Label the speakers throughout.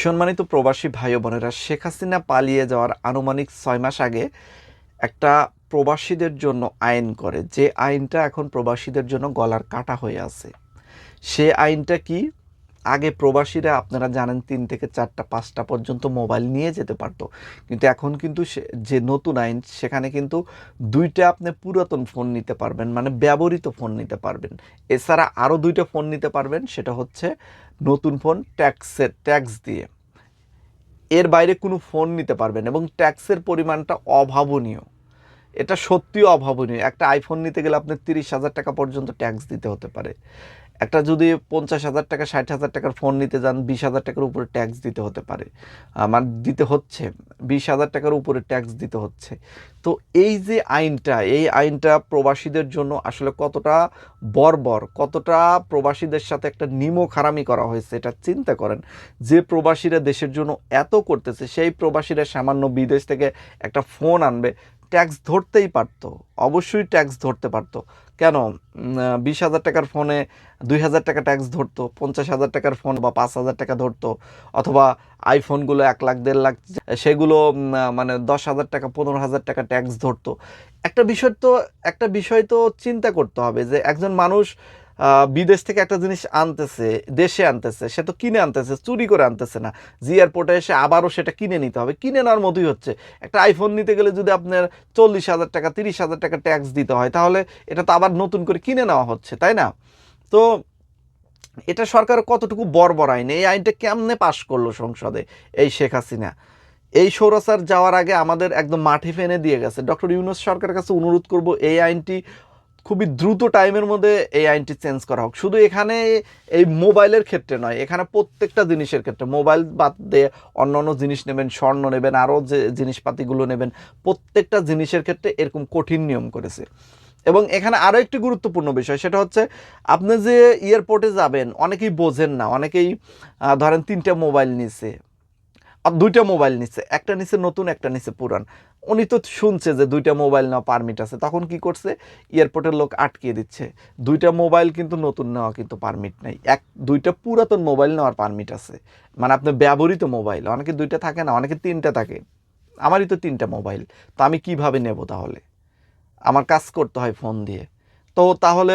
Speaker 1: সম্মানিত প্রবাসী ভাই বোনেরা, শেখ হাসিনা পালিয়ে যাওয়ার আনুমানিক ছয় মাস আগে একটা প্রবাসীদের জন্য আইন করে। যে আইনটা এখন প্রবাসীদের জন্য গলার কাটা হয়ে আছে। সে আইনটা কি? আগে প্রবাসীরা, আপনারা জানেন, তিন থেকে চারটা, পাঁচটা পর্যন্ত মোবাইল নিয়ে যেতে পারতো। কিন্তু এখন কিন্তু যে নতুন আইন, সেখানে কিন্তু দুইটা আপনি পুরাতন ফোন নিতে পারবেন মানে ব্যবহৃত ফোন নিতে পারবেন। এছাড়া আরও দুইটা ফোন নিতে পারবেন, সেটা হচ্ছে নতুন ফোন ট্যাক্সের ট্যাক্স দিয়ে। এর বাইরে কোনো ফোন নিতে পারবেন এবং ট্যাক্সের পরিমাণটা অভাবনীয়। এটা সত্যিই অভাবনীয়। একটা আইফোন নিতে গেলে আপনার তিরিশ হাজার টাকা পর্যন্ত ট্যাক্স দিতে হতে পারে। একটা যদি পঞ্চাশ হাজার টাকা, ষাট হাজার টাকার ফোন নিতে যান, বিশ হাজার টাকার উপরে ট্যাক্স দিতে হতে পারে। আমার দিতে হচ্ছে, বিশ হাজার টাকার উপরে ট্যাক্স দিতে হচ্ছে। তো এই যে আইনটা, এই আইনটা প্রবাসীদের জন্য আসলে কতটা বর্বর, কতটা প্রবাসীদের সাথে একটা নিমো খারামি করা হয়েছে, এটা চিন্তা করেন। যে প্রবাসীরা দেশের জন্য এত করতেছে, সেই প্রবাসীরা সামান্য বিদেশ থেকে একটা ফোন আনবে ট্যাক্স ধরতেই পারতো, অবশ্যই ট্যাক্স ধরতে পারতো। কেন? বিশ হাজার টাকার ফোনে দুই হাজার টাকা ট্যাক্স ধরতো, পঞ্চাশ হাজার টাকার ফোন বা পাঁচ হাজার টাকা ধরতো, অথবা আইফোনগুলো এক লাখ, দেড় লাখ, সেগুলো মানে দশ হাজার টাকা, পনেরো হাজার টাকা ট্যাক্স ধরতো। একটা বিষয় তো, একটা বিষয় তো চিন্তা করতে হবে যে একজন মানুষ বিদেশ থেকে একটা জিনিস আনতেছে, দেশে আনতেছে, সে তো কিনে আনতেছে, চুরি করে আনতেছে না। জি এয়ারপোর্টে এসে আবারও সেটা কিনে নিতে হবে। কিনে নেওয়ার মতোই হচ্ছে। একটা আইফোন নিতে গেলে যদি আপনার চল্লিশ হাজার টাকা, তিরিশ হাজার টাকা ট্যাক্স দিতে হয়, তাহলে এটা তো আবার নতুন করে কিনে নেওয়া হচ্ছে, তাই না? তো এটা সরকার কতটুকু বর্বর আইন? এই আইনটা কেমনে পাশ করল সংসদে? এই শেখ হাসিনা। এই সৌরাচার যাওয়ার আগে আমাদের একদম মাঠে ফেনে দিয়ে গেছে। ডক্টর ইউনুস সরকারের কাছে অনুরোধ করব, এই আইনটি খুবই দ্রুত টাইমের মধ্যে এই আইনটি চেঞ্জ করা হোক। শুধু এখানে এই মোবাইলের ক্ষেত্রে নয়, এখানে প্রত্যেকটা জিনিসের ক্ষেত্রে, মোবাইল বাদ দিয়ে অন্য অন্য জিনিস নেবেন, স্বর্ণ নেবেন, আরও যে জিনিসপাতিগুলো নেবেন, প্রত্যেকটা জিনিসের ক্ষেত্রে এরকম কঠিন নিয়ম করেছে। এবং এখানে আরও একটি গুরুত্বপূর্ণ বিষয়, সেটা হচ্ছে আপনি যে এয়ারপোর্টে যাবেন, অনেকেই বোঝেন না, অনেকেই ধরেন তিনটা মোবাইল নিছে আর দুইটা মোবাইল নিচ্ছে একটা নিচে নতুন, একটা নিচে পুরান। উনি তো শুনছে যে দুইটা মোবাইল নেওয়া পারমিট আছে, তখন কি করছে? এয়ারপোর্টের লোক আটকিয়ে দিচ্ছে। দুইটা মোবাইল কিন্তু নতুন নেওয়া কিন্তু পারমিট নেই। এক, দুইটা পুরাতন মোবাইল নেওয়ার পারমিট আছে। মানে আপনার ব্যবহৃত মোবাইল, অনেকে দুইটা থাকে না, অনেকে তিনটা থাকে। আমারই তো তিনটা মোবাইল, তো আমি কীভাবে নেব তাহলে? আমার কাজ করতে হয় ফোন দিয়ে। তো তাহলে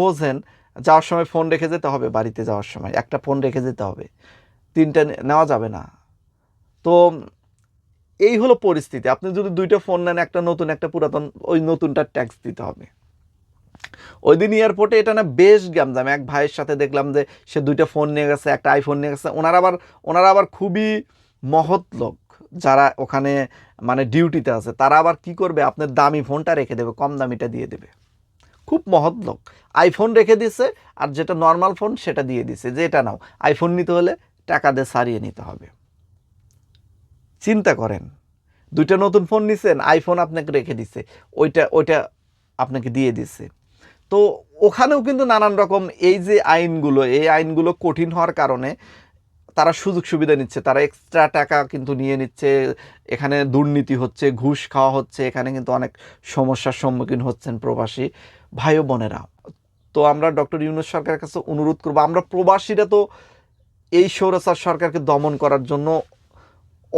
Speaker 1: বোঝেন, যাওয়ার সময় ফোন রেখে যেতে হবে বাড়িতে যাওয়ার সময়। একটা ফোন রেখে যেতে হবে। তিনটা নেওয়া যাবে না। তো এই হলো পরিস্থিতি। আপনি যদি দুইটা ফোন নেন, একটা নতুন, একটা পুরাতন, ওই নতুনটা ট্যাক্স দিতে হবে। ওই দিন এয়ারপোর্টে এটা না বেশ গ্যামজাম। এক ভাইয়ের সাথে দেখলাম যে সে দুইটা ফোন নিয়ে গেছে, একটা আইফোন নিয়ে গেছে। ওনারা আবার ওনারা আবার খুবই মহৎ লোক, যারা ওখানে মানে ডিউটিতে আছে। তারা আবার কি করবে? আপনার দামি ফোনটা রেখে দেবে, কম দামিটা দিয়ে দেবে। খুব মহৎ লোক। আইফোন রেখে দিছে আর যেটা নর্মাল ফোন সেটা দিয়ে দিছে যে এটা নাও আইফোন নিতে হলে টাকা দিয়ে সারিয়ে নিতে হবে। চিন্তা করেন। দুইটা নতুন ফোন নিছেন আইফোন আপনাকে রেখে দিছে, ওইটা ওইটা আপনাকে দিয়ে দিছে। তো ওখানেও কিন্তু নানান রকম এই যে আইনগুলো, এই আইনগুলো কঠিন হওয়ার কারণে তারা সুযোগ সুবিধা নিচ্ছে, তারা এক্সট্রা টাকা কিন্তু নিয়ে নিচ্ছে, এখানে দুর্নীতি হচ্ছে, ঘুষ খাওয়া হচ্ছে, এখানে কিন্তু অনেক সমস্যার সম্মুখীন হচ্ছেন প্রবাসী ভাই বোনেরা। তো আমরা ডক্টর ইউনুস সরকারের কাছে অনুরোধ করব, আমরা প্রবাসীরা তো এই সৌরচার সরকারকে দমন করার জন্য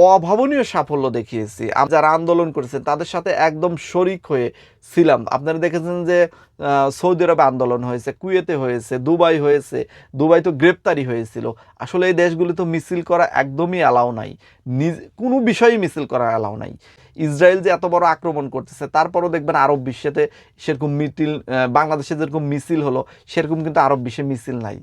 Speaker 1: অভাবনীয় সাফল্য দেখিয়েছি। যারা আন্দোলন করেছেন, তাদের সাথে একদম শরিক হয়ে ছিলাম। আপনারা দেখেছেন যে সৌদি আরবে আন্দোলন হয়েছে, কুয়েতে হয়েছে, দুবাই হয়েছে, দুবাই তো গ্রেপ্তারি হয়েছিল। আসলে এই দেশগুলি তো মিছিল করা একদমই অ্যালাও নাই। নিজ, কোনো বিষয়েই মিছিল করা অ্যালাউ নাই। ইসরায়েল যে এত বড় আক্রমণ করতেছে, তারপরও দেখবেন আরব বিশ্বেতে সেরকম মিটিল বাংলাদেশে যেরকম মিছিল হলো, সেরকম কিন্তু আরব বিশ্বে মিছিল নাই।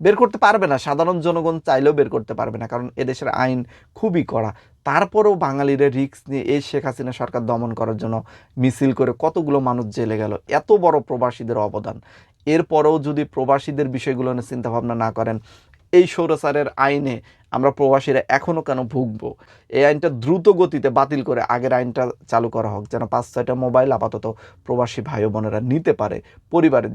Speaker 1: বের করতে পারবে না, সাধারণ জনগণ চাইলেও বের করতে পারবে না, কারণ এদেশের আইন খুবই কড়া। তারপরেও বাঙালিরা রিস্ক নিয়ে এই শেখ হাসিনা সরকার দমন করার জন্য মিছিল করে কতগুলো মানুষ জেলে গেল, এত বড় প্রবাসীদের অবদান। এরপরেও যদি প্রবাসীদের বিষয়গুলো নিয়ে চিন্তাভাবনা না করেন, এই সৌরচারের আইনে আমরা প্রবাসীরা এখনও কেন ভুগবো? এই আইনটা দ্রুত গতিতে বাতিল করে আগের আইনটা চালু করা হোক, যেন পাঁচ ছয়টা মোবাইল আপাতত প্রবাসী ভাই বোনেরা নিতে পারে, পরিবারের